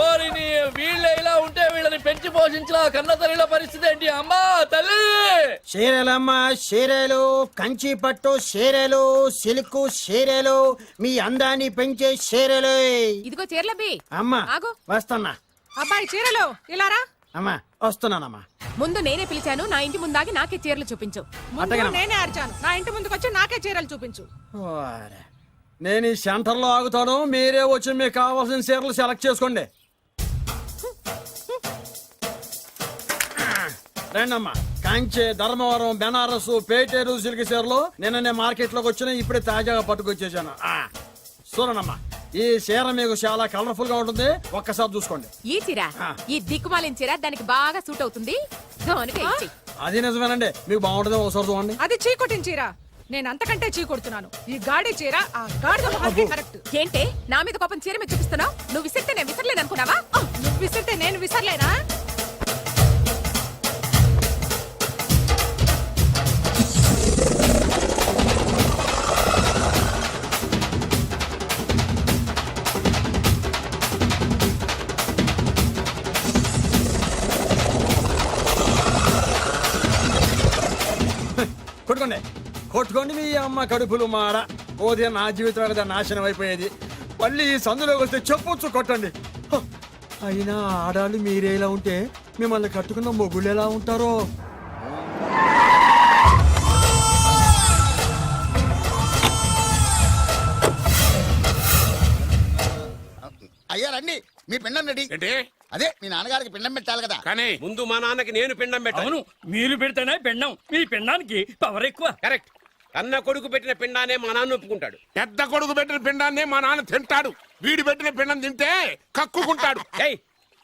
ఓరిని వీళ్ళే ఇలా ఉంటే వీళ్ళని పెంచి పోషించిన కన్న తల్లిల పరిస్థితి ఏంటి? అమ్మా తల్లి! చీరలమ్మ చీరలు కంచి పట్టు చీరలు సిల్క్ చీరలు మీ అందాన్ని పెంచే చీరలు. ఇదిగో చీరలబ్బి అమ్మా ఆగు. వస్తున్నా. అబ్బాయి చీరలు ఇలారా అమ్మా వస్తున్నానమ్మా. ముందు నేనే పిలిచాను నా ఇంటి ముందాగి నాకే చీరలు చూపించు. ముందు అట్టగేనమ్మా. నేనే అరిచాను నా ఇంటి ముందుకు వచ్చి నాకే చీరలు చూపించు. ఓరే. నేను ఈ సెంటర్లో ఆగుతాను మీరే వచ్చి మీకు కావాల్సిన చీరలు సెలెక్ట్ చేసుకోండి. రండమ్మా. కంచి ధర్మవరం బెనారస్ పేటేరు సిల్క్ చీరలు నిన్న మార్కెట్లోకి వచ్చిన ఇప్పుడే తాజాగా పట్టుకొచ్చేసాను. ఆ, చూడండమ్మా. ఈ చీర మీకు చాలా కలర్ఫుల్గా ఉంటుంది. ఒక్కసారి చూసుకోండి. ఈ చీర. ఈ దిక్కుమాలిన చీర దానికి బాగా సూట్ అవుతుంది. అది నిజమేనండి. మీకు బాగుంటుంది ఒకసారి చూడండి. అది చీకొట్టిన చీర. నేను అంతకంటే చీకొడుతున్నాను. ఈ గాడి చీర ఆ మొహానికి కరెక్ట్ ఏంటే? నా మీద కోపం చీర మీద చూపిస్తున్నావు? నువ్వు విసిరితే నేను విసరలేను అనుకున్నావా నువ్వు విసిరితే నేను విసరలేనా? కొట్టుకోండి మీ అమ్మ కడుపులు మాడ. పోతే నా జీవితం కదా నాశనం అయిపోయేది. మళ్ళీ ఈ సందులోకి వస్తే చెప్పొచ్చు కొట్టండి! అయినా ఆడాళ్ళు మీరేలా ఉంటే మిమ్మల్ని కట్టుకున్న మొగుళ్ళు ఎలా ఉంటారో? అయ్యా రండి. మీ పిండం రెడీ. ఏంటి? అదే మీ నాన్నగారికి పిండం పెట్టాలి కదా. కానీ ముందు మా నాన్నకి నేను పిండం పెట్టాను మీరు పెడితేనే పెండం. మీ పెండానికి పవర్ ఎక్కువ. కరెక్ట్ కన్న కొడుకు పెట్టిన పిండానే మా నాన్న ఒప్పుకుంటాడు. పెద్ద కొడుకు పెట్టిన పిండాన్ని మా నాన్న తింటాడు. వీడు పెట్టిన పిండం తింటే కక్కుకుంటాడు. ఏయ్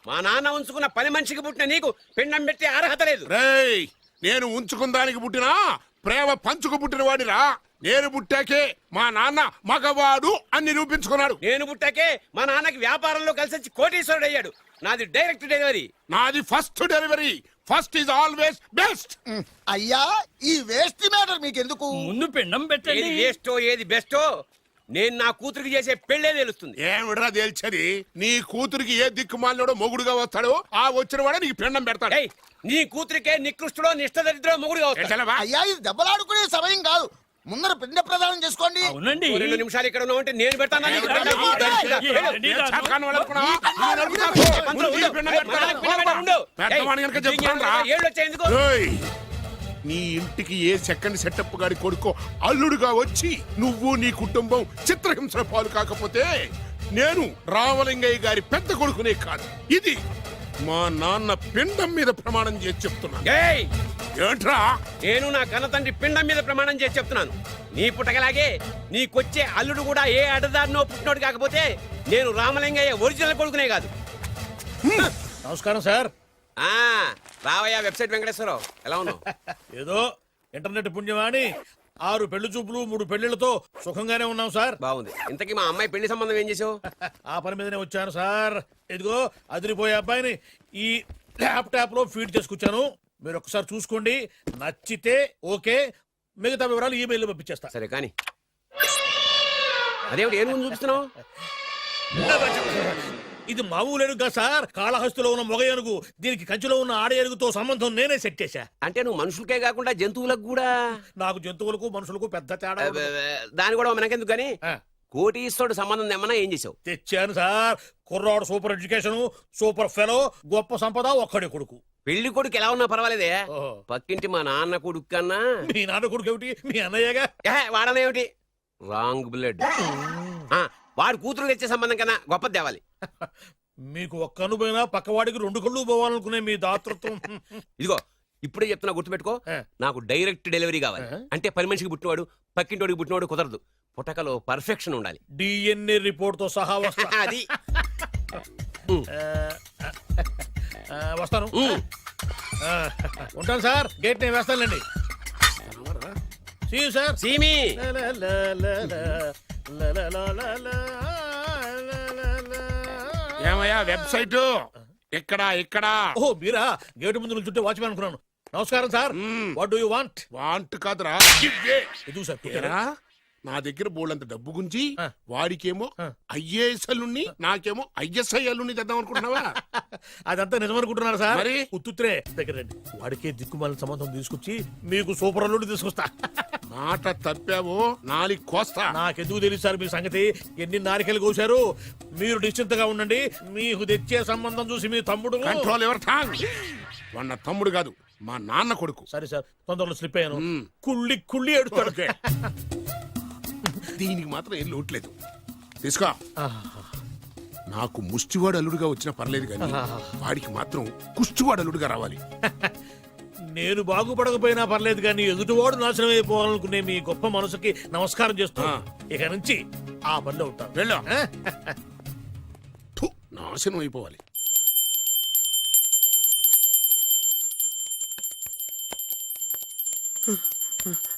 మా నాన్న ఉంచుకున్న పని మనిషికి పుట్టిన నీకు పిండం పెట్టే అర్హత లేదు. రేయ్ నేను ఉంచుకున్న దానికి పుట్టినా ప్రేమ పంచుకు పుట్టిన వాడిరా. నేను పుట్టాకే మా నాన్న మగవాడు అని నిరూపించుకున్నాడు. నేను పుట్టాకే మా నాన్నకి వ్యాపారంలో కలిసి వచ్చి కోటీశ్వరుడు అయ్యాడు నాది డైరెక్ట్ డెలివరీ. నాది first delivery. First is always best అయ్యా ఈ వేస్ట్ మ్యాటర్ మీకు ఎందుకు ముందు పెండం ఏది పెట్టండి వేస్టో ఏది బెస్టో నేను నా కూతురికి చేసే పెళ్ళే తెలుస్తుంది. ఏమిడ్రా తేల్చది? నీ కూతురికి ఏ దిక్కుమాలినోడో మొగుడుగా వస్తాడో ఆ వచ్చిన వాడే నీకు పిండం పెడతాడు. ఏయ్ నీ కూతురికే నికృష్టుడో నిష్టదరిద్రో మొగుడుగా వస్తాడు? అయ్యా ఇది దెబ్బలాడుకునే సమయం కాదు ముందర పిండ ప్రదానం చేసుకోండి అవునండి. రెండు నిమిషాలు ఇక్కడ ఉన్నావు అంటే నేను పెడతాను! నీ ఇంటికి ఏ సెకండ్ సెటప్ గారి కొడుకో అల్లుడుగా వచ్చి నువ్వు నీ కుటుంబం చిత్రహింసల పాలు కాకపోతే నేను రామలింగయ్య గారి పెద్ద కొడుకునే కాదు. ఇది మా నాన్న పిండం మీద ప్రమాణం చేసి చెప్తున్నాను. ఏయ్ ఏంట్రా? నేను నా కన్న తండ్రి పిండం మీద ప్రమాణం చేసి చెప్తున్నాను. నీ పుట్టకలాగే నీకొచ్చే అల్లుడు కూడా ఏ అడదారినో పుట్టినోడు కాకపోతే నేను రామలింగయ్య ఒరిజినల్ కొడుకునే కాదు. నమస్కారం సార్. ఆ రావయ్య వెబ్సైట్ వెంకటేశ్వరరావు. ఎలా ఉన్నావు? ఏదో ఇంటర్నెట్ పుణ్యమాని ఆరు పెళ్ళి చూపులు మూడు పెళ్ళిళ్ళతో సుఖంగానే ఉన్నాం సార్. బాగుంది. ఇంతకీ మా అమ్మాయి పెళ్ళి సంబంధం ఏం చేసావు? ఆ పని మీదనే వచ్చాను సార్. ఇదిగో అదిరిపోయే అబ్బాయిని ఈ ల్యాప్టాప్లో ఫీడ్ చేసుకొచ్చాను. మీరు ఒకసారి చూసుకోండి. నచ్చితే ఓకే. మిగతా వివరాలు ఈమెయిల్ పంపించేస్తా. సరే కానీ. అదేమిటి? ఏం ముందు చూపిస్తున్నావు? ఇది మామూలు కాదు సార్. కాళహస్తిలో ఉన్న మొగ ఏనుగు దీనికి కంచిలో ఉన్న ఆడ ఏనుగుతో సంబంధం నేనే సెట్ చేశా. అంటే నువ్వు మనుషులకే కాకుండా జంతువులకు కూడా? నాకు జంతువులకు మనుషులకు పెద్ద తేడా ఉండదు. దాని కూడా మనకెందుకు కానీ ఆ. కోటీశ్వరుడు సంబంధం ఏమన్నా ఏం చేసావు తెచ్చాను సార్. కుర్రాడు సూపర్ ఎడ్యుకేషన్ సూపర్ ఫెలో గొప్ప సంపద ఒక్కడే కొడుకు. పెళ్ళి కొడుకు ఎలా ఉన్నా పర్వాలేదే. పక్కింటి మా నాన్న కొడుకు కన్నా మీ నాన్న కొడుకు ఏమిటి? మీ అన్నయ్యగా? వాడనేమిటి రాంగ్ బ్లడ్. ఆ, వాడు కూతురు తెచ్చే సంబంధం కన్నా గొప్ప తేవాలి. మీకు ఒక్క అనుభవైనా పక్కవాడికి రెండు కళ్ళు పోవాలనుకునే మీ దాతృత్వం. ఇదిగో ఇప్పుడే చెప్తున్నా గుర్తుపెట్టుకో. నాకు డైరెక్ట్ డెలివరీ కావాలి. అంటే పని మనిషికి పుట్టినవాడు పక్కింటోడికి పుట్టినవాడు కుదరదు. పుట్టకలో పర్ఫెక్షన్ ఉండాలి డిఎన్ఏ రిపోర్ట్తో సహా వస్తా అది ఆ, వస్తాను. ఆ, ఉంటాను సార్ గేట్ నేను వేస్తానులేండి సార్ సీమి ఏమయ్యా వెబ్సైట్ ఇక్కడ ఇక్కడ ఓ మీరా గేటు ముందు నిల్చుంటే వాచ్మెన్ అనుకున్నాను నమస్కారం sir. What do you want want కాదురా సార్ ఏరా, నా దగ్గర బోళ్ళంత డబ్బు గుంచి. వాడికేమో. ఐఏఎస్ అల్లుణ్ణి నాకేమో ఐఎస్ఐ అల్లుణ్ణి తెద్దాం అనుకుంటున్నావా? అదంతా నిజమనుకుంటున్నారు సార్? మరి? ఉత్తుత్రే దగ్గర రండి. వాడికే దిక్కుమాల సంబంధం తీసుకొచ్చి మీకు సూపర్ అల్లుడు తీసుకొస్తా. మాట తప్పావో నాలి కోస్తా. నాకెందుకు తెలుసు సార్ మీ సంగతి. ఎన్ని నారికలు కోశారు? మీరు నిశ్చింతగా ఉండండి. మీకు తెచ్చే సంబంధం చూసి మీ తమ్ముడు కంట్రోల్ ఎవర్ వాడు నా తమ్ముడు కాదు మా నాన్న కొడుకు. సరే సార్ తొందరలో స్లిప్ అయ్యాను. కుళ్ళి కుళ్ళి ఎడుతాడు దీనికి మాత్రం ఏం లోట్లేదు తీసుకో. నాకు ముష్టివాడు అల్లుడుగా వచ్చినా పర్లేదు కానీ వాడికి మాత్రం కుష్టివాడు అల్లుడుగా రావాలి. నేను బాగుపడకపోయినా పర్లేదు కానీ ఎదుటివాడు నాశనం అయిపోవాలనుకునే మీ గొప్ప మనసుకి నమస్కారం చేస్తూ. ఇక నుంచి ఆ పనిలో ఉంటాను. వెళ్ళు. నాశనం అయిపోవాలి.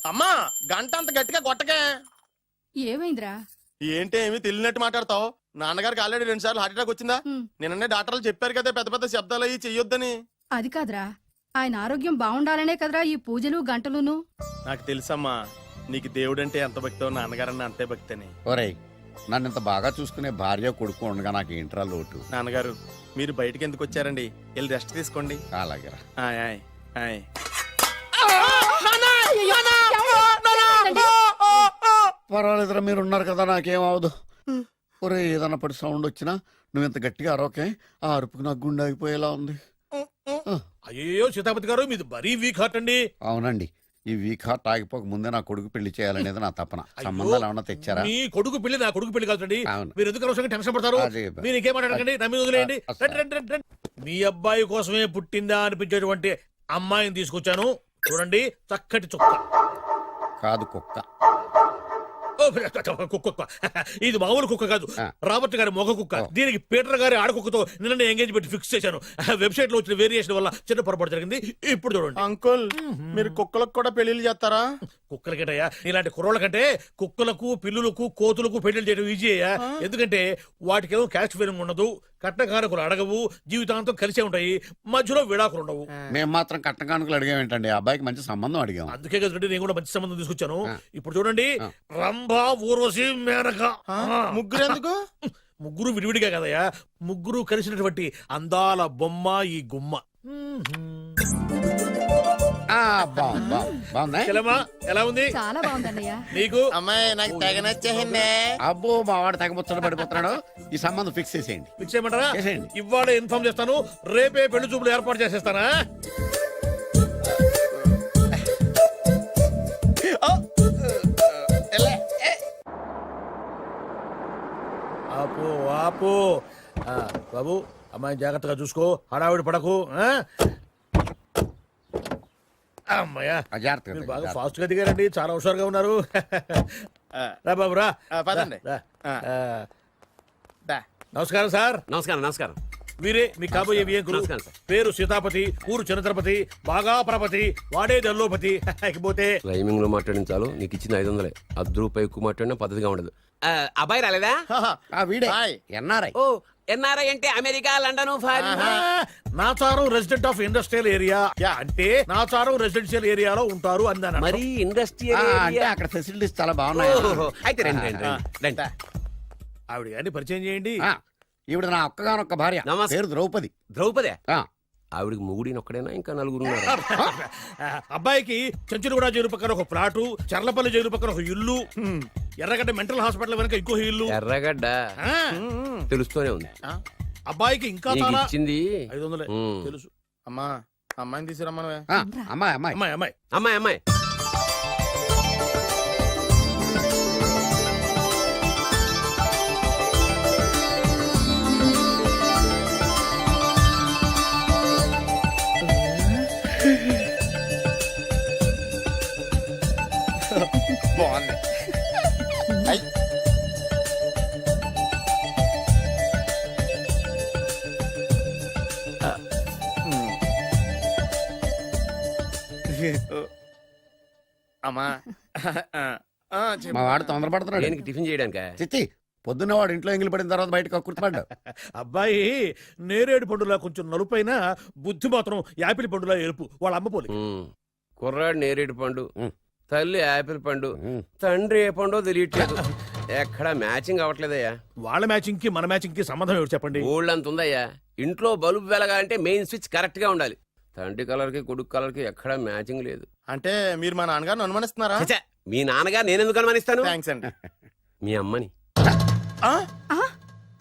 అమ్మా గంట అంత గట్టిగా కొట్టకే. ఏమైందిరా? ఏంటి ఏమి తెలియనట్టు మాట్లాడతావు? నాన్నగారికి ఆల్రెడీ రెండు సార్లు హార్ట్ అటాక్ వచ్చిందా? హ్మ్. నిన్ననే డాక్టర్లు చెప్పారు కదా పెద్ద పెద్ద శబ్దాలు అయ్యి చెయ్యొద్దని. అది కాదురా. ఆయన ఆరోగ్యం బాగుండాలనే కదరా ఈ పూజలు గంటలును. నాకు తెలుసమ్మా నీకు దేవుడంటే ఎంత భక్తో నాన్నగారన్న అంతే భక్తి అని ఒరేయ్ నన్ను ఇంత బాగా చూసుకునే భార్య కొడుకు ఉండగా నాకు ఏంట్రా లోటు? నాన్నగారు మీరు బయటికి ఎందుకు వచ్చారండి? వెళ్ళి రెస్ట్ తీసుకోండి. అలాగేరా. ఆయ్ ఆయ్ ఆయ్. పర్వాలేదురా మీరు ఉన్నారు కదా నాకేం అవదు. ఒరే ఏదన్నా పడి సౌండ్ వచ్చినా నువ్వు ఇంత గట్టిగా అరవకే ఆ అరుపుకు నాకు గుండె ఆగిపోయేలా ఉంది. అయ్యో సీతాపతి గారు మీది మరీ వీక్ హార్ట్ అండి. అవునండి. ఈ వీక్ హార్ట్ ఆగిపోక ముందే నా కొడుకు పెళ్ళి చేయాలనేది నా తపన. సంబంధాలు ఏమన్నా తెచ్చారా? మీ కొడుకు పెళ్ళి నా కొడుకు పెళ్ళి కాదండి అవును. మీరు ఎందుకు అవసరంగా టెన్షన్ పడతారు? అదే. మీరు ఇంకేమాటండి నా మీద వదిలేయండి. అ- అ- రండి, రండి, రండి, రండి. మీ అబ్బాయి కోసమే పుట్టిందా అనిపించేటువంటి అమ్మాయిని తీసుకొచ్చాను. చూడండి చక్కటి చుక్క. కాదు కుక్క. ఓ, కుక్క కుక్క. ఇది మామూలు కుక్క కాదు. ఆ. రాబర్ట్ గారి మొగ కుక్క. దీనికి పీటర్ గారి ఆడకుక్కతో నిన్న ఎంగేజ్మెంట్ ఫిక్స్ చేశాను. వెబ్సైట్లో వచ్చిన వేరియేషన్ వల్ల చిన్న పొరపాటు జరిగింది. ఇప్పుడు చూడండి. అంకుల్ మీరు కుక్కలకు కూడా పెళ్ళిళ్ళు చేస్తారా? కుక్కలకేటయ్యా ఇలాంటి కుర్రోళ్ళ కంటే కుక్కలకు పిల్లులకు కోతులకు పెళ్ళి చేయడం ఈజీ అయ్యా. ఎందుకంటే వాటికేమో క్యాస్ట్ ఫీలింగ్ ఉండదు కట్న కానుకలు అడగవు జీవితాంతం కలిసే ఉంటాయి మధ్యలో విడాకులు ఉండవు. మేము మాత్రం కట్న కానుకలు అడిగామేంటండి ఆ అబ్బాయికి మంచి సంబంధం అడిగాం. అందుకే కదండి నేను కూడా మంచి సంబంధం తీసుకొచ్చాను. ఇప్పుడు చూడండి. రంభా ఊర్వశి మేనక. ముగ్గురు ఎందుకు? ముగ్గురు విడివిడిగా కదయ్యా. ముగ్గురు కలిసినటువంటి అందాల బొమ్మ ఈ గుమ్మ. బాగుంది చెలమా ఎలా ఉంది? చాలా బాగుందన్నయ్య. నీకు? అమ్మాయి నాకు తెగ నచ్చేసిందే అబ్బో మా వాడు తగ్గబుచ్చట పడిపోతున్నాడు. ఈ సంబంధం ఫిక్స్ చేసేయండి. ఫిక్స్ చేయమంటారా? చేసేయండి. ఇవాళ ఇన్ఫార్మ్ చేస్తాను. రేపే పెళ్ళి చూపులు ఏర్పాటు చేసేస్తానా? ఆపు ఆపు. ఆ, బాబు అమ్మాయి జాగ్రత్తగా చూసుకో. హడావిడి పడకు ఆ? అమ్మయ్యా. మీరు బాగా. ఫాస్ట్గా దిగారండి చాలా హుషారుగా ఉన్నారు. రా బాబు రా. ఆ, పదండి. రా, రా. ఆ. ఆ, దా. నమస్కారం సార్. నమస్కారం నమస్కారం. వీరే మీ కాబోయే వియంకులు. నమస్కారం సార్. పేరు సీతాపతి ఊరు చంద్రపతి బాగా ప్రపతి వాడే దల్లోపతి ఇకపోతే టైమింగ్లో మాట్లాడించాలు నీకు ఇచ్చిన ఐదు వందలే. అర్ధ రూపాయి ఎక్కువ మాట్లాడినా పద్ధతిగా ఉండదు. ఆ, అబ్బాయి రాలేదా? ఆ, వీడే. హాయ్. ఎన్ఆర్ఐ. ఓ ఎన్ఆర్ఐ అంటే America London foreign. Nacharam resident of industrial area. అంటే నాచారం రెసిడెన్షియల్ ఏరియాలో ఉంటారు అందాను మరి ఇండస్ట్రియల్ అంటే ఏరియా? అక్కడ ఫెసిలిటీస్ చాలా బాగున్నాయి. అయితే రండి రండి రండి, రండి. ఆవిడ గారిని పరిచయం చేయండి. ఆ, ఈవిడ నా ఒక్కగానొక్క భార్య. నమస్తే. పేరు ద్రౌపది. ద్రౌపదే? ఆ, ఆవిడికి ముగుడిని ఒక్కడైనా ఇంకా నలుగురు ఉన్నారు అబ్బాయికి చెంచులగూడ జైలు పక్కన ఒక ప్లాటు చర్లపల్లి జైలు పక్కన ఒక ఇల్లు ఎర్రగడ్డ మెంటల్ హాస్పిటల్ వెనక ఇంకో ఇల్లు. ఎర్రగడ్డ? తెలుస్తూనే ఉంది. అబ్బాయికి ఇంకా ఇచ్చింది? ఐదు వందలే. తెలుసు. అమ్మా అమ్మాయిని తీసుకురమ్మనవే. ఆ, అమ్మాయి అమ్మాయి. అమ్మాయి అమ్మాయి. అమ్మాయి అమ్మాయి. బాగుంది. అయ్. అమ్మా. మా వాడు తొందరపడుతున్నాడు. దేనికి టిఫిన్ చేయడానిక? చిచ్చి పొద్దున్న వాడు ఇంట్లో ఎంగిలి పడిన తర్వాత బయటకు కుర్తుపడ్డాడు అబ్బాయి నేరేడు పండులా కొంచెం నలుపైన బుద్ధి మాత్రం యాపిల్ పండులా ఎరుపు వాళ్ళ అమ్మ పోలి కుర్రాడు నేరేడు పండు. తల్లి యాపిల్ పండు. తండ్రి ఏ పండో తెలియట్లేదు. ఎక్కడ మ్యాచింగ్ అవ్వట్లేదయ్యా. వాళ్ళ మ్యాచింగ్కి మన మ్యాచింగ్కి సంబంధం ఎవరు చెప్పండి? ఊళ్ళంత ఉందయ్యా. ఇంట్లో బల్బు వెలగాలంటే మెయిన్ స్విచ్ కరెక్ట్గా ఉండాలి. తండ్రి కలర్కి కొడుకు కలర్కి ఎక్కడ మ్యాచింగ్ లేదు. అంటే మీరు మా నాన్నగారిని అనుమానిస్తున్నారా? ఛ, మీ నాన్నగారు నేనెందుకు అనుమానిస్తాను? థ్యాంక్స్ అండి. మీ అమ్మని. ఆ?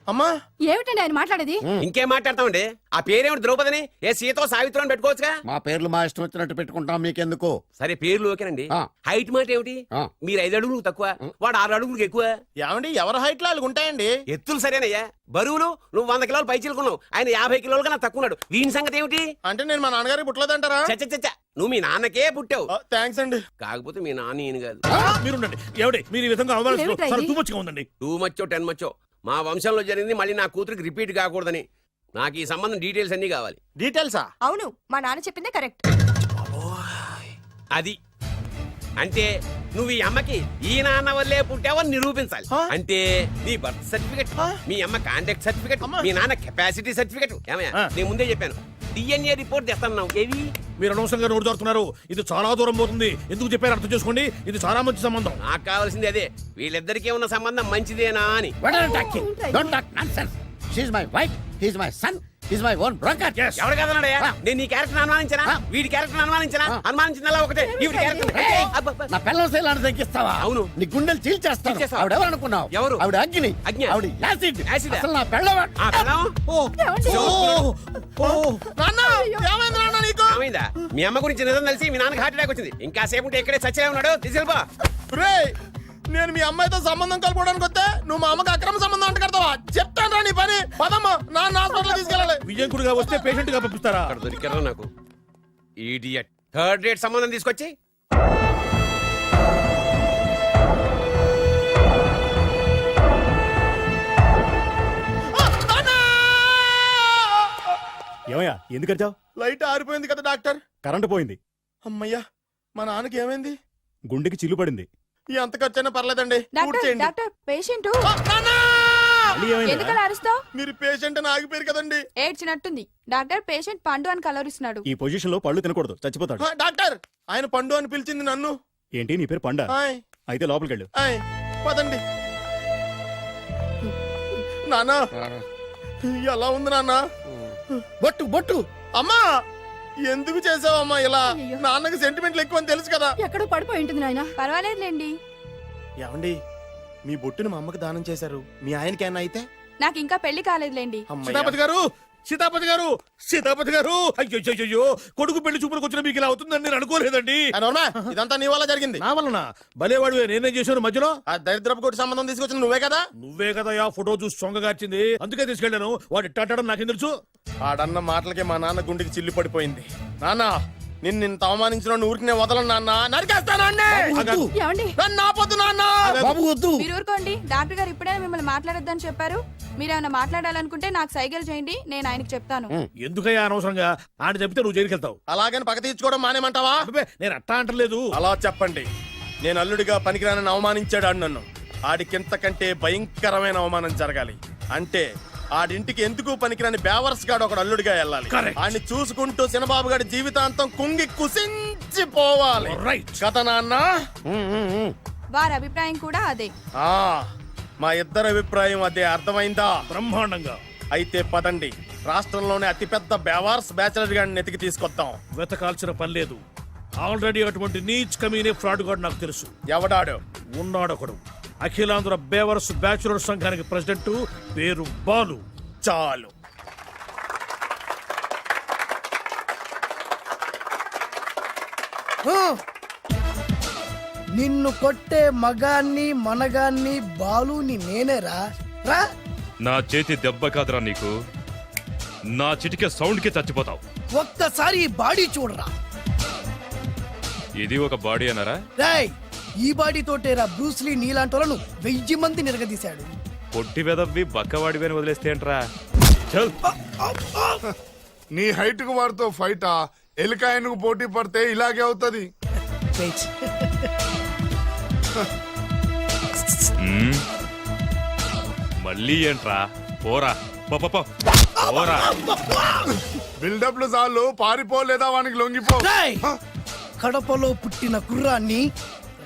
అమ్మా. ఏమిటండి ఆయన మాట్లాడేది? ఇంకేం మాట్లాడతామండి? ఆ పేరేమిటి ద్రౌపదిని? ఏ సీతో సావిత్రం అని పెట్టుకోవచ్చుగా? మా పేర్లు మా ఇష్టం వచ్చినట్టు పెట్టుకుంటాం మీకెందుకు? సరే పేర్లు ఓకేనండి. ఆ. హైట్ మాట ఏమిటి? ఆ. మీరు ఐదు అడుగులు తక్కువ వాడు ఆరు అడుగులకు ఎక్కువ. ఏమండి ఎవరి హైట్లో వాళ్ళకి ఉంటాయండి? ఎత్తులు సరేనయ్యా. బరువులు నువ్వు వంద కిలోలు పై చిలుకున్నావు. ఆయన యాభై కిలోలు కన్నా తక్కువ ఉన్నాడు. వీని సంగతి ఏమిటి? అంటే నేను మా నాన్నగారికి పుట్టలేదంటారా? చచ్చ చచ్చ నువ్వు మీ నాన్నకే పుట్టావు. థ్యాంక్స్ అండి. కాకపోతే మీ నాన్న ఈయన కాదు. మీరుండండి. ఎవడే మీరు ఈ విధంగా అవమానిస్తున్నారు. ఏమిటా చాలా ఇది? తూమచ్చిగా ఉందండి. టూ మచ్చో టెన్ మచ్చో మా వంశంలో జరిగింది మళ్ళీ నా కూతురికి రిపీట్ కాకూడదని. నాకు ఈ సంబంధం డీటెయిల్స్ అన్నీ కావాలి. డీటెయిల్సా? అవును మా నాన్న చెప్పిందే కరెక్ట్. అది. అంటే నువ్వు ఈ అమ్మకి ఈ నాన్న వల్లే పుట్టావని నిరూపించాలి? అంటే నీ బర్త్ సర్టిఫికెట్ మీ అమ్మ కాంటాక్ట్ సర్టిఫికెట్ మీ నాన్న కెపాసిటీ సర్టిఫికెట్. ఏమయ్యా. నేను ముందే చెప్పాను. డిఎన్ఏ రిపోర్ట్ తెస్తాను ఏవి? మీరు అనవసరంగా నోరు జారుతున్నారు. ఇది చాలా దూరం పోతుంది. ఎందుకు చెప్పారు అర్థం చేసుకోండి. ఇది చాలా మంచి సంబంధం. నాకు కావాల్సింది అదే. వీళ్ళిద్దరికీ ఉన్న సంబంధం మంచిదేనా అని. Don't talk nonsense she's my wife he's my son he's my own broker ఎవరు కదన్నాడయ్యా. నేను నీ క్యారెక్టర్ అనుమానించనా. వీడి క్యారెక్టర్ అనుమానించనా? ఆ. అనుమానించిందల్లా ఒకటే. వీడి క్యారెక్టర్ నా పిల్లల శైలాన్ని తగ్గిస్తావా అవును. నీ గుండెలు చీల్చేస్తాను. చీల్చేస్తావా? ఆవిడ ఎవరు అనుకున్నావు? ఎవరు? ఆవిడ అగ్ని. అగ్ని? ఆవిడ యాసిడ్. యాసిడా? అసలు నా పిల్లవ ఆ పిల్లం? ఏమైంది నాన్న నీకు? ఏమైందా? మీ అమ్మ గురించి నిజం తెలిసి మీ నాన్నకి హార్ట్ అటాక్ వచ్చింది. ఇంకా సేపు ఉంటే ఇక్కడే చచ్చలే ఉన్నాడు తీసుకెళ్ళిపో. రేయ్. నేను మీ అమ్మాయితో సంబంధం కలుపుకోవడానికి వస్తే నువ్వు మా అమ్మకి అక్రమ సంబంధం అంట కడతావా? చెప్తాను రా నీ పని. పదమ్మా నాన్న హాస్పిటల్ తీసుకెళ్ళాలి విజయంకుడిగా వస్తే పేషెంట్గా పంపిస్తారా? అక్కడ దొరికారా నాకు? ఈడియట్ థర్డ్ రేట్ సంబంధం తీసుకొచ్చి? ఏమయ్యా ఎందుకు అరిచావు? లైట్ ఆరిపోయింది కదా డాక్టర్. కరెంటు పోయింది. అమ్మయ్యా మా నాన్నకి ఏమైంది? గుండెకి చిల్లు పడింది. ఎంత ఖర్చైనా పర్లేదండి. Doctor patient. ఆ, నాన్న! ఎందుకలా అరుస్తావు? మీరు పేషెంట్ అని ఆగిపోయారు కదండి. ఏడ్చినట్టుంది. డాక్టర్ పేషెంట్ పండు అని కలవరిస్తున్నాడు. ఈ పొజిషన్లో పళ్ళు తినకూడదు. చచ్చిపోతాడు. ఆ, డాక్టర్ ఆయన పండు అని పిలిచింది నన్ను. ఏంటి నీ పేరు పండ? ఆయ్. అయితే లోపలికి వెళ్ళు. ఆయ్ పదండి. నాన్న ఎలా ఉంది నాన్న? బొట్టు బొట్టు. అమ్మా! ఎందుకు చేసావమ్మా ఇలా. నాన్నకి సెంటిమెంట్లు ఎక్కువ అని తెలుసు కదా. ఎక్కడో పడిపోయి ఉంటుంది నాయన. పర్వాలేదులేండి. ఏమండి? మీ బొట్టుని మా అమ్మకి దానం చేశారు. మీ ఆయనకి ఏమన్నా అయితే? నాకు ఇంకా పెళ్ళి కాలేదులేండి. సీతాపతి గారు సీతాపతి గారు సీతాపతి గారు! అయ్యో అయ్యో, కొడుకు పెళ్ళి చూపులకు వచ్చిన మీకు ఇలా అవుతుందని నేను అనుకోలేదండి. ఇదంతా నీ వల్ల జరిగింది. నా వలన భలేవాడు నేనేం చేశాను మధ్యలో? ఆ దరిద్రపు కొట్టి సంబంధం తీసుకొచ్చిన నువ్వే కదా? నువ్వే కదా ఆ ఫోటో చూసి సొంగగార్చింది అందుకే తీసుకెళ్ళాను. వాడు ఇట్టాడడం నాకేం తెలుసు? ఆడన్న మాటలకే మా నాన్న గుండెకి చిల్లు పడిపోయింది. నాన్న నిన్ను ఇంత అవమానించిన ఊరికి నేను వదలను నాన్న. నరికేస్తానండి. ఏమండి? నన్ను ఆపొద్దు నాన్న. బాబు వద్దు. మీరు ఊరుకోండి. డాక్టర్ గారు ఇప్పుడే మిమ్మల్ని మాట్లాడొద్దని చెప్పారు. మీరేమైనా మాట్లాడాలనుకుంటే నాకు సైగలు చేయండి. నేను ఆయనకి చెప్తాను. ఎందుకయ్యా అనవసరంగా? ఆయన చెప్తే నువ్వు జైలుకి వెళ్తావు. అలాగని పక్క తీర్చుకోవడం మానేమంటావా? అబ్బే నేను అట్టా అంటలేదు. అలా చెప్పండి. నేను అల్లుడిగా పనికిరానని అవమానించాడు ఆడు నన్ను. ఆడికింతకంటే భయంకరమైన అవమానం జరగాలి. అంటే ఆడింటికి ఎందుకు పనికిరాని బేవర్స్ గాడు ఒకడు అల్లుడిగా వెళ్ళాలి. Correct. ఆడిని చూసుకుంటూ చిన్నబాబు గారి జీవితాంతం కుంగి కుసించిపోవాలి. రైట్ కదా నాన్న? వారి అభిప్రాయం కూడా అదే. ఆ మా ఇద్దరి అభిప్రాయం అదే. అర్థమైందా? బ్రహ్మాండంగా. అయితే పదండి. రాష్ట్రంలోనే అతిపెద్ద బేవార్స్ బ్యాచిలర్ గాడిని ఎతికి తీసుకొద్దాం. వెతకాల్సిన పని లేదు. ఆల్రెడీ అటువంటి నీచ్ కమీనే ఫ్రాడ్ గాడు నాకు తెలుసు. ఎవడాడు? ఉన్నాడొకడు. అఖిలాంధ్ర బేవరస్ బ్యాచులర్ సంఘానికి ప్రెసిడెంట్ పేరు బాలు. చాలు. నిన్ను కొట్టే మగాన్ని మనగాన్ని బాలుని నేనేరా? రా. నా చేతి దెబ్బ కాదురా నీకు. నా చిటికే సౌండ్కి చచ్చిపోతావు. ఒక్కసారి ఈ బాడీ చూడరా. ఇది ఒక బాడీ అన్నారా? రాయ్ ఈ బాడీ తోటేరా బ్రూస్లీ నీలాంటోలను వెయ్యి మంది నిరగదీశాడు. పొట్టి వెదవ్వి బక్కవాడివి అని వదిలేస్తే ఏంట్రా? చల్. నీ హైట్కు వాడితో ఫైటా? ఎలికాయనకు పోటీ పడితే ఇలాగే అవుతది. మళ్ళీ ఏంట్రా? పోరా. పో, పో, పో. పోరా. బిల్డప్లు చాలు పారిపో లేదా వానికి లొంగిపో. రాయ్! కడపలో పుట్టిన కుర్రాన్ని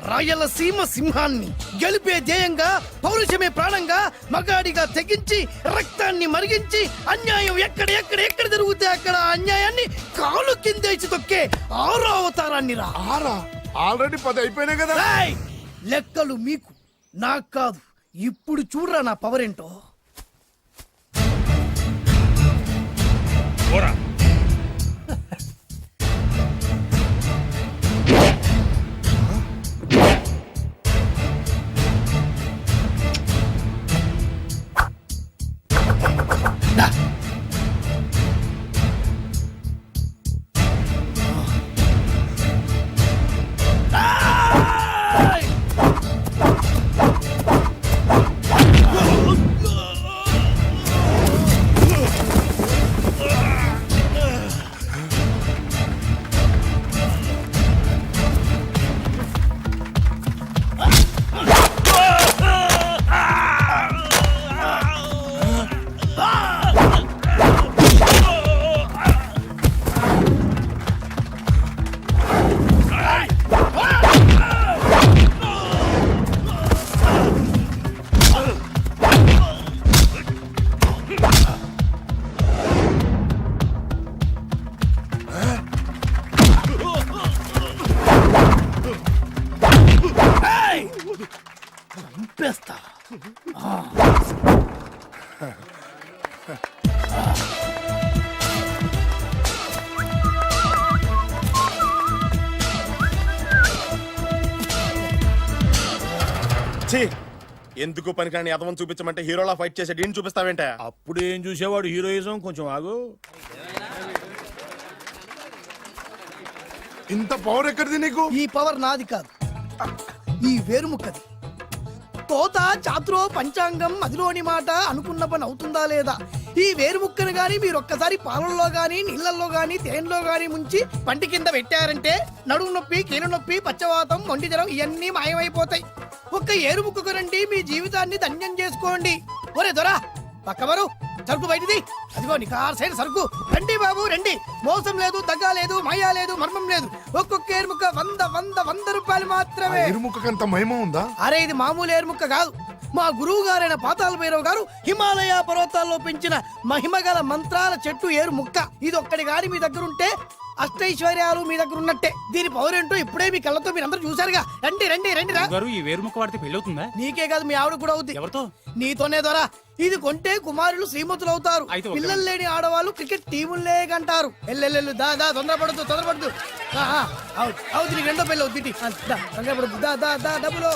రాయలసీమ సింహాన్ని గెలిపే ధ్యేయంగా పౌరుషమే ప్రాణంగా మగాడిగా తెగించి రక్తాన్ని మరిగించి అన్యాయం ఎక్కడ ఎక్కడ ఎక్కడ జరుగుతే అక్కడ? అన్యాయాన్ని కాలు కిందేసి తొక్కే ఆరో అవతారాన్ని రా. ఆరా? ఆల్రెడీ పది అయిపోయినాయి కదా. ఏయ్! లెక్కలు మీకు నాకు కాదు. ఇప్పుడు చూడరా నా పవర్ ఏంటో. పోరా. ఎందుకు పనికిరాని అదవం చూపించమంటే హీరోలా ఫైట్ చేసే డీన్ చూపిస్తావేంట? అప్పుడు ఏం చూసేవాడు హీరోయిజం? కొంచెం ఆగు. ఇంత పవర్ ఎక్కడిది నీకు? ఈ పవర్ నాది కాదు. ఈ వేరుముక్కది. తోత చాతురో పంచాంగం మదిలోని మాట అనుకున్న పని అవుతుందా లేదా? ఈ వేరుముక్కను గాని మీరు ఒక్కసారి పాలల్లో గాని నీళ్ళల్లో గాని తేనెలో గాని ముంచి పంటి కింద పెట్టారంటే నడుము నొప్పి కీలు నొప్పి పచ్చవాతం మొండి జ్వరం ఇవన్నీ మాయమైపోతాయి. ఒక్క ఏరుముక్కకు రండి మీ జీవితాన్ని ధన్యం చేసుకోండి. ఒరే దొరా పక్కవరు సరుకు బయటిది. అదిగో నికార్సైన సరుకు. రండి బాబు రండి. మోసం లేదు దగ్గ లేదు మాయా లేదు మర్మం లేదు. ఒక్కొక్క ఏరుముక్క వంద వంద వంద రూపాయలు మాత్రమే. ఇరుముఖకంత మహిమ ఉందా? అరే ఇది మామూలు ఏరుముక్క కాదు. మా గురువు గారైన పాతాల భైరవ్ గారు హిమాలయ పర్వతాల్లో పెంచిన మహిమగల మంత్రాల చెట్టు ఏరు ముక్క. ఇది ఒక్కడి గాని మీ దగ్గర ఉంటే అష్టైశ్వర్యాలు మీ దగ్గర ఉన్నట్టే. దీని పవర్ ఏంటో ఇప్పుడే మీ కళ్ళతో మీరు అందరూ చూసారుగా రండి రండి రండి రా. గారు ఈ వేరుముక్క వాడితే పెళ్ళవుతుందా? నీకే కాదు మీ ఆవిడ కూడా అవుద్ది. ఎవరితో? నీతోనే ద్వారా ఇది కొంటే కుమారులు శ్రీమంతులు అవుతారు. అయితే ఓకే. పిల్లలు లేని ఆడవాళ్ళు క్రికెట్ టీములే కంటారు. ఎల్లెల్లెల్లు దా దా తొందరపడద్దు తొందరపడద్దు. ఆ, ఆ, అవును అవుతుంది నీకు రెండో పెళ్ళి అవుతుంది ఆ, దా, తొందరపడద్దు దా దా దా డబ్బులు.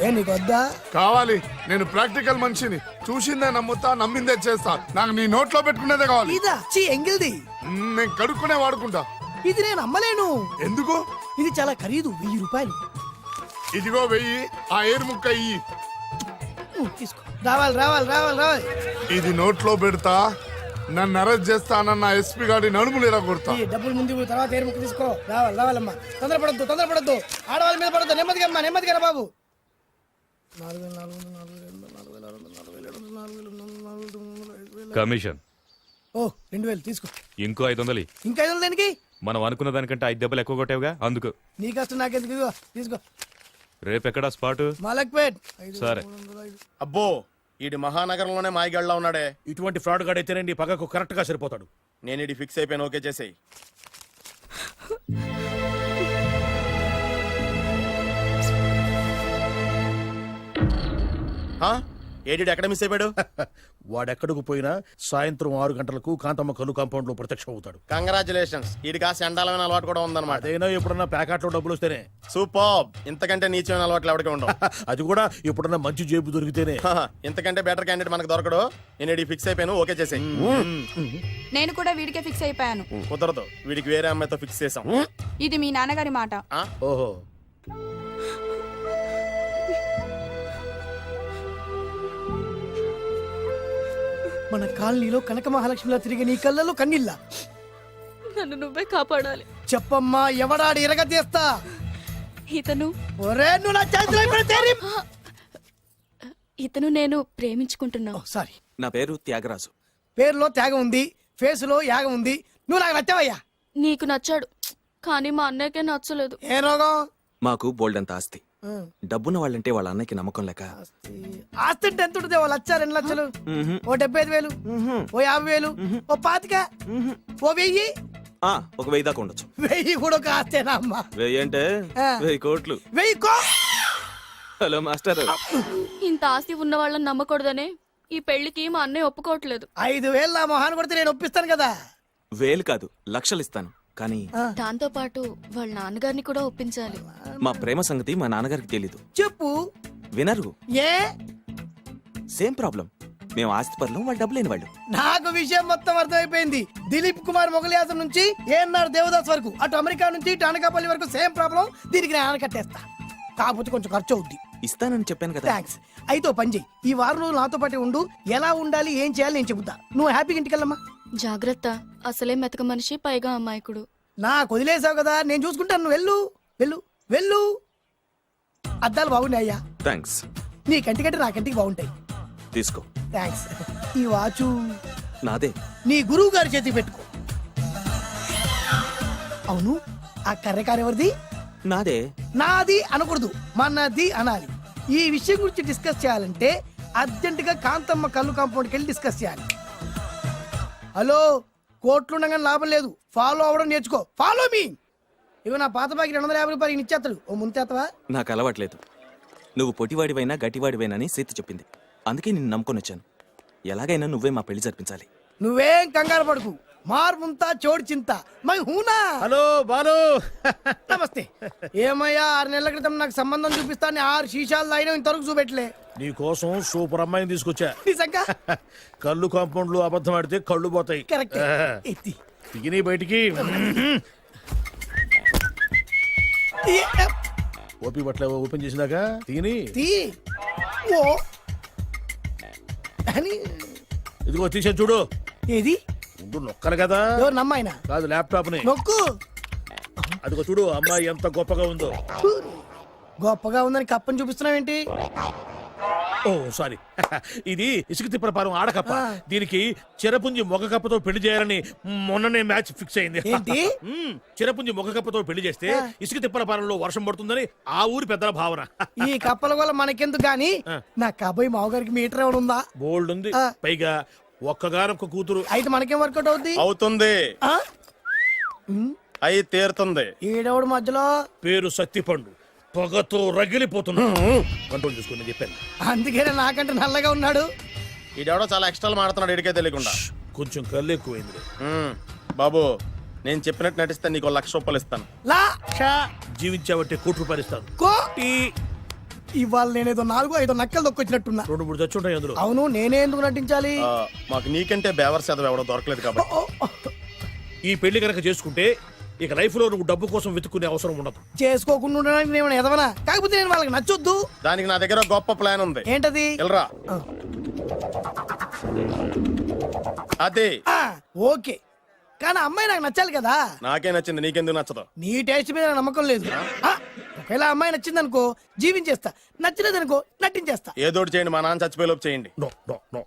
ఏ నీకు వద్దా? కావాలి. నేను ప్రాక్టికల్ మనిషిని. చూసిందే నమ్ముతా నమ్మిందే చేస్తా. నాకు నీ నోట్లో పెట్టుకునేదే కావాలి. ఇదా? చీ ఎంగిల్ది. మ్, నేను కడుక్కునే వాడుకుంటా. ఇది నేను అమ్మలేను ఎందుకు ఇది చాలా ఖరీదు వెయ్యి రూపాయలు ఇదిగో వెయ్యి ఆ ఏరు ముక్క ఇయ్యి తీసుకో రావాలి రావాలి రావాలి రావాలి ఇది నోట్లో పెడతా నన్ను అరెస్ట్ చేస్తానన్న ఎస్పీ గారి నడుములు ఇలా కొడతా ఈ డబ్బులు ముందు ఇవ్వు, తర్వాత ఏరు ముక్క తీసుకో రావాలి రావాలమ్మా తొందరపడద్దు తొందరపడద్దు ఆడవాళ్ళ మీద పడద్దు నెమ్మదిగా అమ్మా నెమ్మదిగా రా బాబు నాలుగు వేలు, నాలుగు వేలు, నాలుగు వేలు, నాలుగు వేలు, ఆరు వందలు, నాలుగు వేలు, ఏడు వందలు, నాలుగు వేలు, నాలుగు వేలు, నాలుగు వేలు, తొమ్మిది వందలు, ఐదు వేలు. కమిషన్ ఓ రెండు వేలు తీసుకో ఇంకో ఐదు వందలు ఇయ్యి. ఇంకా ఐదు వందలు దేనికి మనం అనుకున్న దానికంటే ఐదు దెబ్బలు ఎక్కువ కొట్టావుగా? అందుకు. నీ కష్టం నాకెందుకు? ఇదిగో తీసుకో. రేపెక్కడా స్పాట్? మలక్పేట్. సరే. అబ్బో ఈడి మహానగరంలోనే మాయగాళ్ళ ఉన్నాడే. ఇటువంటి ఫ్రాడ్ గాడైతేనండి పగకు కరెక్ట్గా సరిపోతాడు? నేను ఇది ఫిక్స్ అయిపోయాను ఓకే చేసేయి. ఏడి ఎక్కడ మిస్ అయిపోయాడు? వాడెక్కడికి పోయినా సాయంత్రం ఆరు గంటలకు కాంతమ్మ కలు కాంపౌండ్లో ప్రత్యక్షం అవుతాడు. కంగ్రాచులేషన్స్ ఈడికి ఆ చండాలమైన అలవాటు కూడా ఉందన్నమాట. అదైనా ఎప్పుడన్నా ప్యాకెట్లో డబ్బులు వస్తేనే. సూపర్. ఇంతకంటే నీచమైన అలవాట్లు ఎవరికి ఉండవు. అది కూడా ఎప్పుడన్నా మంచి జేబు దొరికితేనే. హహ, ఇంతకంటే బెటర్ క్యాండిడేట్ మనకు దొరకడు. నేను ఇది ఫిక్స్ అయిపోయాను ఓకే చేసేయి. నేను కూడా వీడికే ఫిక్స్ అయిపోయాను. కుదరదు. వీడికి వేరే అమ్మాయితో ఫిక్స్ చేసాం. ఇది మీ నాన్నగారి మాట. ఆ? ఓహో. మన కాలనీలో కనక మహాలక్ష్మిలా తిరిగి నీ కళ్ళలో కన్నీళ్ళ. నన్ను నువ్వే కాపాడాలి. చెప్పమ్మా ఎవడాడి ఎరగ తీస్తా ఇతను ఒరే నువ్వు నా చేతిలో ఇప్పుడు తేరి ఇతను నేను ప్రేమించుకుంటున్నావు సారీ. నా పేరు త్యాగరాజు. పేరులో త్యాగం ఉంది ఫేసులో యాగం ఉంది. నువ్వు నాకు నచ్చావయ్యా? నీకు నచ్చాడు. కానీ మా అన్నయ్యకే నచ్చలేదు. ఏ రోగం? మాకు బోల్డ్ అంత ఆస్తి. డబ్బున్న వాళ్ళంటే వాళ్ళ అన్నకి నమ్మకం లేక. ఆస్తి. అంటే ఎంత ఉంటుంది? ఓ లచ్చ రెండు లక్షలు ఓ డెబ్బై ఐదు వేలు. ఓ యాభై వేలు. ఓ పాతిక. ఓ వెయ్యి. ఆ, ఒక వెయ్యి దాకా ఉండొచ్చు. వెయ్యి కూడా ఒక ఆస్తేనా అమ్మా? వెయ్యి అంటే ఆ. వెయ్యి కోట్లు. వెయ్యి కో. Hello master. ఇంత ఆస్తి ఉన్న వాళ్ళని నమ్మకూడదనే ఈ పెళ్ళికి మా అన్నయ్య ఒప్పుకోవట్లేదు. ఐదు వేలు నా మొహాన్ని కొడితే నేను ఒప్పిస్తాను కదా. వేలు కాదు లక్షలు ఇస్తాను. కానీ దాంతో పాటు వాళ్ళ నాన్నగారిని కూడా ఒప్పించాలి. మా ప్రేమ సంగతి మా నాన్నగారికి తెలీదు. చెప్పు. వినరు ఏ? Same problem. మేము ఆస్తి పరులం వాళ్ళు డబ్బు లేని వాళ్ళు. నాకు విషయం మొత్తం అర్థమైపోయింది. దిలీప్ కుమార్ మొగలియాసం నుంచి ఏఎన్ఆర్ దేవదాస్ వరకు అటు అమెరికా నుంచి ఇటు అనకాపల్లి వరకు సేమ్ ప్రాబ్లం. దీనికి నేను ఆన కట్టేస్తా. కాకపోతే కొంచెం ఖర్చు అవుద్ది. ఇస్తానని చెప్పాను కదా. థ్యాంక్స్ అయితే ఓ పని చెయ్యి. ఈ వారం రోజులు నాతో పాటే ఉండు. ఎలా ఉండాలి ఏం చేయాలి నేను చెబుతా. నువ్వు హ్యాపీగా ఇంటికి వెళ్ళమ్మా. జాగ్రత్త. అసలే మెతక మనిషి పైగా అమాయకుడు. నాకు వదిలేసావు కదా నేను చూసుకుంటాను. నువ్వు వెళ్ళు వెళ్ళు వెళ్ళు. అద్దాలు బాగున్నాయి అయ్యా. థ్యాంక్స్ నీ కంటికంటే నా కంటికి బాగుంటాయి. తీసుకో. థ్యాంక్స్ ఈ వాచు. నాదే. నీ గురువు గారి చేతికి పెట్టుకో. అవును ఆ కర్రెకారు ఎవరిది? నాదే. నాది అనకూడదు మనది అనాలి. ఈ విషయం గురించి డిస్కస్ చేయాలంటే అర్జెంట్గా కాంతమ్మ కళ్ళు కాంపౌండ్కి వెళ్ళి డిస్కస్ చేయాలి. హలో కోట్లుండగానే లాభం లేదు. ఫాలో అవ్వడం నేర్చుకో. ఫాలో మీ ఇవి నా పాత బాకి రెండు వందల యాభై రూపాయలు ఇచ్చేస్తాడు ఓ ముంతేత్తవా నాకు అలవాట్లేదు. నువ్వు పొటివాడివైనా గట్టివాడివైనా సీత చెప్పింది. అందుకే నిన్ను నమ్ముకొని వచ్చాను ఎలాగైనా నువ్వే మా పెళ్ళి జరిపించాలి. నువ్వేం కంగారు పడుకు. మార్ ముంతా చోడు చింత. మై హూనా? హలో బాలు. నమస్తే. ఏమయ్యా ఆరు నెలల క్రితం నాకు సంబంధం చూపిస్తాను ఆరు శీషాలు అయినా ఇంతవరకు చూపెట్టలే. నీ కోసం సూపర్ అమ్మాయిని తీసుకొచ్చా. నిజంగా? కళ్ళు కాంపౌండ్లో అబద్ధం ఆడితే కళ్ళు పోతాయి. కరెక్ట్. దిగిని బయటికి. ఓపి బట్ల ఓపెన్ చేసినాక తిని తీ. ఓ. అని ఇదిగో తీసే చూడు. ఏది? ఉండు నొక్కలు కదా. ఎవరు నమ్మాయన? కాదు ల్యాప్టాప్ని నొక్కు. అదిగో చూడు అమ్మాయి ఎంత గొప్పగా ఉందో. గొప్పగా ఉందని కప్పని చూపిస్తున్నావేంటి? ఓ సారీ. ఇది ఇసుక తిప్పల పారం ఆడకప్ప. దీనికి చిరపుంజి మొగ కప్పతో పెళ్ళి చేయాలని మొన్ననే మ్యాచ్ ఫిక్స్ అయింది. ఏంటి? మ్మ్. చిరపుంజి మొగ కప్పతో పెళ్ళి చేస్తే ఇసుక తిప్పల పారంలో వర్షం పడుతుందని ఆ ఊరి పెద్దల భావన. ఈ కప్పల వల్ల మనకెందుకు గాని నా కబాయి మావగారికి మీటర్ ఏమైనా ఉందా? బోల్డ్ ఉంది. ఆ. పైగా ఒక్కగారొక్క కూతురు అయితే మనకేం వర్కౌట్ అవుద్ది? అవుతుంది. ఆ? అయి తీరుతుంది. ఈడెవడు మధ్యలో? పేరు సత్తిపండు. పొగతో రగిలిపోతున్నా కంట్రోల్ చూసుకుని చెప్పాను. అందుకేనే నాకంటే నల్లగా ఉన్నాడు. ఈడెవడో చాలా ఎక్స్ట్రాలు మాడుతున్నాడు ఇడికే తెలియకుండా. కొంచెం కళ్ళు ఎక్కువైంది. బాబు నేను చెప్పినట్టు నటిస్తే నీకు లక్ష రూపాయలు ఇస్తాను. లా జీవించావంటే కోటి రూపాయలు ఇస్తాను. కో ఇవాళ నేనేదో నాలుగు ఐదో నక్కలు దొక్కొచ్చినట్టున్నా రెండు మూడు చచ్చుంటాయి అందులో. అవును నేనే ఎందుకు నటించాలి? ఆ, మాకు నీకంటే బేవర్ చదవ ఎవడో దొరకలేదు కాబట్టి. ఈ పెళ్ళి కనుక చేసుకుంటే ఇక లైఫ్లో నువ్వు డబ్బు కోసం వెతుక్కునే అవసరం ఉండదు. చేసుకోకుండా ఉండడానికి నేను ఎదవనా? కాకపోతే నేను వాళ్ళకి నచ్చొద్దు. దానికి నా దగ్గర గొప్ప ప్లాన్ ఉంది. ఏంటది? వెళ్ళరా. అదే. ఆ, ఓకే. కానీ అమ్మాయి నాకు నచ్చాలి కదా? నాకే నచ్చింది నీకెందుకు నచ్చదు? నీ టేస్ట్ మీద నాకు నమ్మకం లేదు. ఆ, ఒకవేళ అమ్మాయి నచ్చింది అనుకో జీవించేస్తా. నచ్చలేదు అనుకో నటించేస్తా. ఏదోటి చేయండి మా నాన్న చచ్చిపోయేలోపు చేయండి. No no no.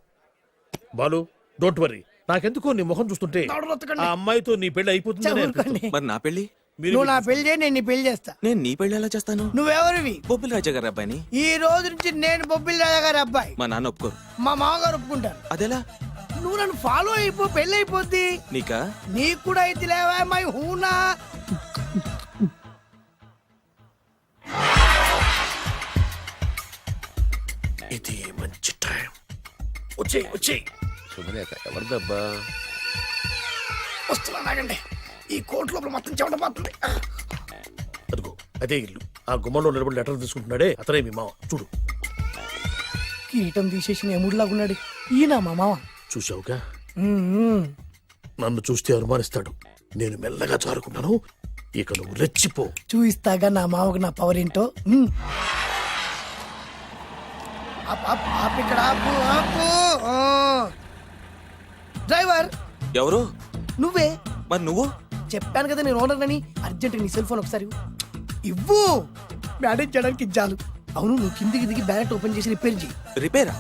Balu don't worry నాకెందుకో నీ ముఖం చూస్తుంటే. ఆ అమ్మాయితో నీ పెళ్ళి చదువుకోండి. మరి నా పెళ్ళి మీరు నువ్వు నా పెళ్ళి చేయి నేను నీ పెళ్ళి చేస్తా. నేను నీ పెళ్ళి ఎలా చేస్తాను? నువ్వెవరివి? బొబ్బిలి రాజా గారి అబ్బాయిని. ఈ రోజు నుంచి నేను బొబ్బిల్ రాజా గారి అబ్బాయి. మా నాన్న ఒప్పుకోరు. మా మామగారు ఒప్పుకుంటారు. అదెలా? నువ్వు నన్ను ఫాలో అయిపో పెళ్ళి అయిపోద్ది. నీకా? నీకు కూడా అయితే లేవా మై హూనా? ఇది మంచి టైం. వచ్చేయ్ వచ్చేయ్. శుభలేఖ ఎవరిదబ్బా? వస్తున్నా నాగండి ఈ కోర్టు లోపల మొత్తం చెమట పోతుంది. అదిగో అదే ఇల్లు. ఆ గుమ్మంలో నిలబడి లెటర్ తీసుకుంటున్నాడే అతనే మీ మామ. చూడు. కిరీటం తీసేసి ఎముడిలాగా ఉన్నాడు. ఈయన మా మామ. చూసావుగా. నన్ను చూస్తే అనుమానిస్తాడు. నేను మెల్లగా జారుకున్నాను ఇక నువ్వు రెచ్చిపో. చూయిస్తాగా నా మామకు నా పవర్ ఏంటో. డ్రైవర్. ఎవరు? నువ్వే. మరి నువ్వు? చెప్పాను కదా నేను ఓనర్ అని. అర్జెంట్ నీ సెల్ ఫోన్ ఒకసారి ఇవ్వు. ఇవ్వు మేనేజ్ చేయడానికి ఇచ్చాను అవును నువ్వు కిందికి దిగి బ్యాలెట్ ఓపెన్ చేసి రిపేర్ చెయ్యి. రిపేరా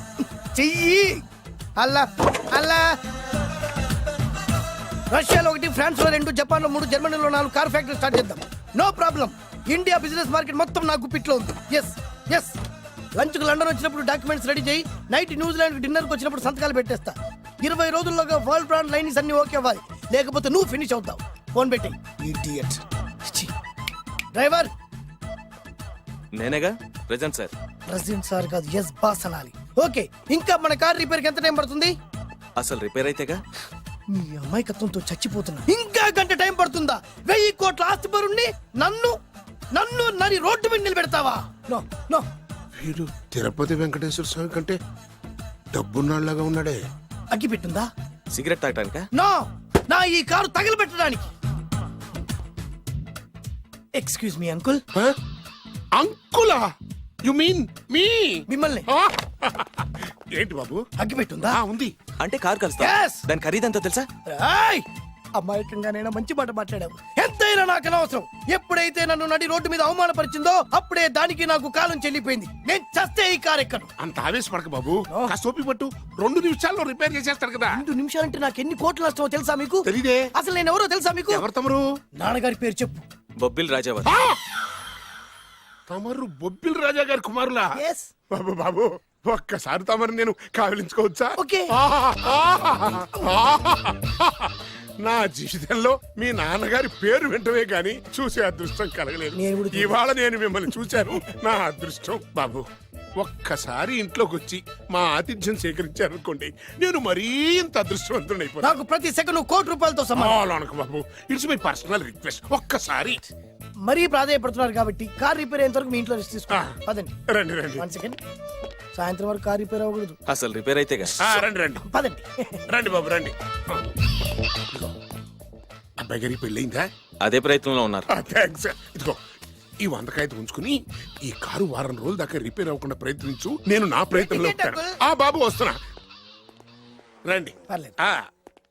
చెయ్యి. అల్లా అల్లా. రష్యాలో ఒకటి ఫ్రాన్స్లో రెండు జపాన్లో మూడు జర్మనీలో నాలుగు కార్ ఫ్యాక్టరీ స్టార్ట్ చేద్దాం. No problem India business market మొత్తం నా గుప్పిట్లో ఉంది. ఎస్ ఎస్ లంచ్కు లండన్ వచ్చినప్పుడు డాక్యుమెంట్స్ రెడీ చేయి. నైట్ న్యూజిలాండ్ డిన్నర్కి వచ్చినప్పుడు సంతకాలు పెట్టేస్తా. ఇరవై రోజుల్లోగా వరల్డ్ బ్రాండ్ లైన్స్ అన్ని ఓకే అవ్వాలి. లేకపోతే నువ్వు ఫినిష్ అవుతావు. ఫోన్ పెట్టి ఇడియట్ డ్రైవర్ నేనేగా? Present sir. ప్రెసిడెంట్ సార్ కాదు. ఎస్ బాస్ అనాలి. ఓకే ఇంకా మన కార్ రిపేర్కి ఎంత టైం పడుతుంది? అసలు రిపేర్ అయితేగా? మీ అమాయకత్వంతో చచ్చిపోతున్నా. ఇంకా గంట టైం పడుతుందా? వెయ్యి కోట్ల ఆస్తి పరుణ్ణి నన్ను నన్ను నరి రోడ్డు మీద నిలబెడతావా? No no. వీడు తిరుపతి వెంకటేశ్వర స్వామి కంటే డబ్బున్నాళ్ళగా ఉన్నాడే. అగ్గి పెట్టుందా? సిగరెట్ తాగటానికా? నో నా ఈ కారు తగలబెట్టడానికి. ఎక్స్క్యూజ్ మీ అంకుల్ అంకులా? యు మీన్ మీ మిమ్మల్ని. ఏంటి బాబు? అగ్గి పెట్టుందా? ఉంది. అంటే కార్ కలుస్తా. Yes. దాని ఖరీదంతా తెలుసా? ఏయ్! అమాయకంగానైనా మంచి మాట మాట్లాడావు. ఎంతైనా నాకు అనవసరం. ఎప్పుడైతే నన్ను నడి రోడ్డు మీద అవమానపరిచిందో అప్పుడే దానికి నాకు కాలం చెల్లిపోయింది. నేను చస్తే ఈ కారు ఎక్కను అంత ఆవేశపడక బాబు. కాస్త ఓపిక పట్టు. రెండు నిమిషాల్లో రిపేర్ చేసేస్తాడు కదా. రెండు నిమిషాలంటే నాకు ఎన్ని కోట్లు నష్టమో తెలుసా మీకు? తెలీదే. అసలు నేను ఎవరో తెలుసా మీకు? ఎవరు తమరు? నాన్నగారి పేరు చెప్పు. బొబ్బిల్ రాజావారు. తమరు బొబ్బిల్ రాజా గారి కుమారులా? Yes. బాబు బాబు. ఒక్కసారి తమరు నేను కావలించుకోవచ్చా? ఓకే. నా జీవితంలో మీ నాన్నగారి పేరు వింటమే గాని చూసే అదృష్టం కలగలేదు. నేను కూడా చూడలేదు. ఇవాళ నేను మిమ్మల్ని చూశాను. నా అదృష్టం బాబు. ఒక్కసారి ఇంట్లోకి వచ్చి మా ఆతిథ్యం సేకరించారనుకోండి నేను మరీ ఇంత అదృష్టవంతుడైపోతాను నాకు ప్రతి సెకండ్ కోటి రూపాయలతో సమానం. బాబు ఇట్స్ మై పర్సనల్ రిక్వెస్ట్. ఒక్కసారి. మరీ ప్రాధాయపడుతున్నారు కాబట్టి కార్ రిపేర్ అయ్యేంత వరకు మీ ఇంట్లో రెస్ట్ తీసుకో ఆ. పదండి. రండి రండి. One second. సాయంత్రం వరకు కార్ రిపేర్ అవ్వకూడదు. అసలు రిపేర్ అయితేగా ఆ, రండి రండి. పదండి. రండి బాబు రండి. అబ్బాయి గారికి పెళ్ళయిందా అదే ప్రయత్నంలో ఉన్నారు. థ్యాంక్స్ ఇదిగో ఈ వందకాయత ఉంచుకుని ఈ కారు వారం రోజుల దాకా రిపేర్ అవ్వకుండా ప్రయత్నించు. నేను నా ప్రయత్నంలో ఉంటాను. ఆ బాబు వస్తున్నా. రండి. పర్లేదు. ఆ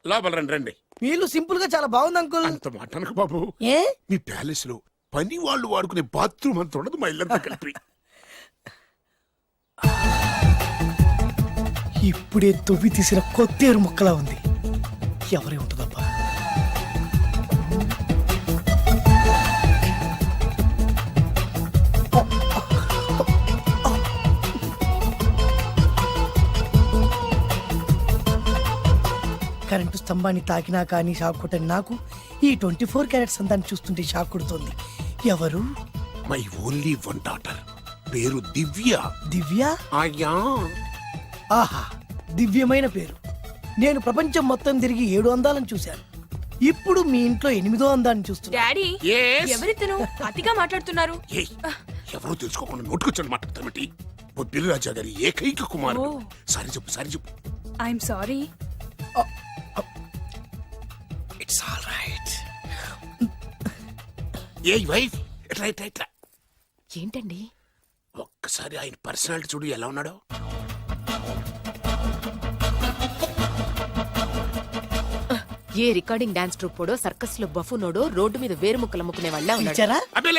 లోపల రండి రండి. మీ ఇల్లు సింపుల్గా చాలా బాగుంది అంకుల్. అంత మాట అనకు బాబు. ఏ? మీ ప్యాలెస్లో పని వాళ్ళు వాడుకునే బాత్రూమ్ అంత ఉండదు మా ఇల్లంతా కలిపి. ఇప్పుడే తొవ్వి తీసిన కొత్తేరు ముక్కలా ఉంది. ఎవరే ఉంటుందబ్బా? కరెంటు స్తంభాన్ని తాకినా కానీ షాక్ కొట్టని నాకు ఈ ట్వంటీ ఫోర్ క్యారెట్స్ అందాన్ని చూస్తుంటే షాక్ కొడుతోంది. ఎవరు? My only one daughter. పేరు దివ్య. దివ్య? అయ్యా. ఆహా దివ్యమైన పేరు. నేను ప్రపంచం మొత్తం తిరిగి ఏడు అందాలను చూశాను. ఇప్పుడు మీ ఇంట్లో ఎనిమిదో అందాన్ని చూస్తున్నా. Daddy Yes? ఎవరితను అతిగా మాట్లాడుతున్నారు? ఏయ్, ఎవరో తెలుసుకోకుండా నోటుకొచ్చాడు మాట్లాడతామటి బొబ్బిలి రాజా గారి ఏకైక కుమారుడు. ఓ. సారీ చెప్పు సారీ చెప్పు. I'm sorry it's all right A wife ఎట్లా ఎట్లా ఎట్లా? ఏంటండి? ఒక్కసారి ఆయన పర్సనాలిటీ చూడు ఎలా ఉన్నాడో. ఏ రికార్డింగ్ డాన్స్ ట్రూప్ సర్కస్లో బఫునోడో రోడ్డు మీద వేరు ముక్కలు అమ్ముకునే వాళ్ళ ఉన్నాడు.